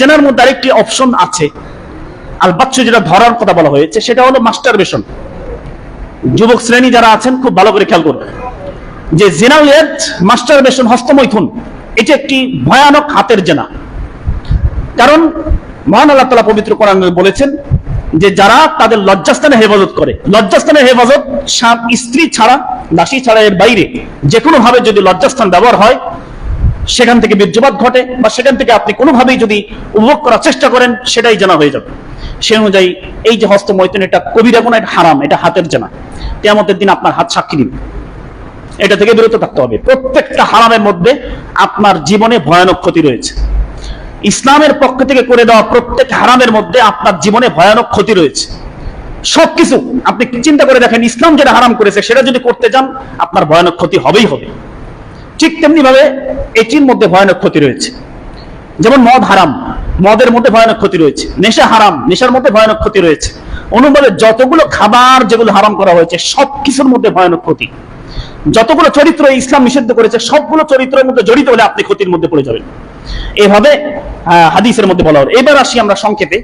জেনার মধ্যে আরেকটি অপশন আছে। আল বাচ্চু যেটা ধরার কথা বলা হয়েছে, সেটা হলো মাস্টার বেশন যুবক শ্রেণি যারা আছেন, খুব ভালো করে খেয়াল করবেন যে জেনারেট মাস্টার বেশন হস্তমৈথুন, এটি একটি ভয়ানক হাতের জেনা। কারণ মহান আল্লাহ তালা পবিত্র কোরআন বলেছেন যে যারা তাদের লজ্জাস্থানে হেফাজত করে, লজ্জাস্থানে হেফাজত স্ত্রী ছাড়া দাসী ছাড়া এর বাইরে যে কোনো ভাবে যদি লজ্জাস্থান ব্যবহার হয় সেখান থেকে বীর্যপাত ঘটে বা সেখান থেকে আপনি কোনোভাবেই যদি উপভোগ করার চেষ্টা করেন, সেটাই জানা হয়ে যাবে। সে অনুযায়ী এই যে হস্ত মৈথুন, এটা কবিরা কোনো এটা হারাম, এটা হাতের জানা। তেমতের দিন আপনার হাত সাক্ষী দিবে। এটা থেকে বিরত থাকতে হবে। প্রত্যেকটা হারামের মধ্যে আপনার জীবনে ভয়ানক ক্ষতি রয়েছে। ইসলামের পক্ষ থেকে করে দেওয়া প্রত্যেক হারামের মধ্যে আপনার জীবনে ভয়ানক ক্ষতি রয়েছে। সবকিছু আপনি চিন্তা করে দেখেন, ইসলাম যেটা হারাম করেছে, সেটা যদি করতে যান, আপনার ভয়ানক ক্ষতি হবেই হবে। ঠিক তেমনি ভাবে এটির মধ্যে ভয়ানক ক্ষতি রয়েছে। যেমন মদ হারাম, মদের মধ্যে ভয়ানক ক্ষতি রয়েছে, নেশা হারাম, নেশার মধ্যে ভয়ানক ক্ষতি রয়েছে। অনুভবে যতগুলো খাবার যেগুলো হারাম করা হয়েছে সব কিছুর মধ্যে ভয়ানক ক্ষতি। যতগুলো চরিত্র ইসলাম নিষিদ্ধ করেছে, সবগুলো চরিত্রের মধ্যে জড়িত হলে আপনি ক্ষতির মধ্যে পড়ে যাবেন। এভাবে হাদিসের মধ্যে বলা হলো। এবার আসি আমরা সংক্ষেপে।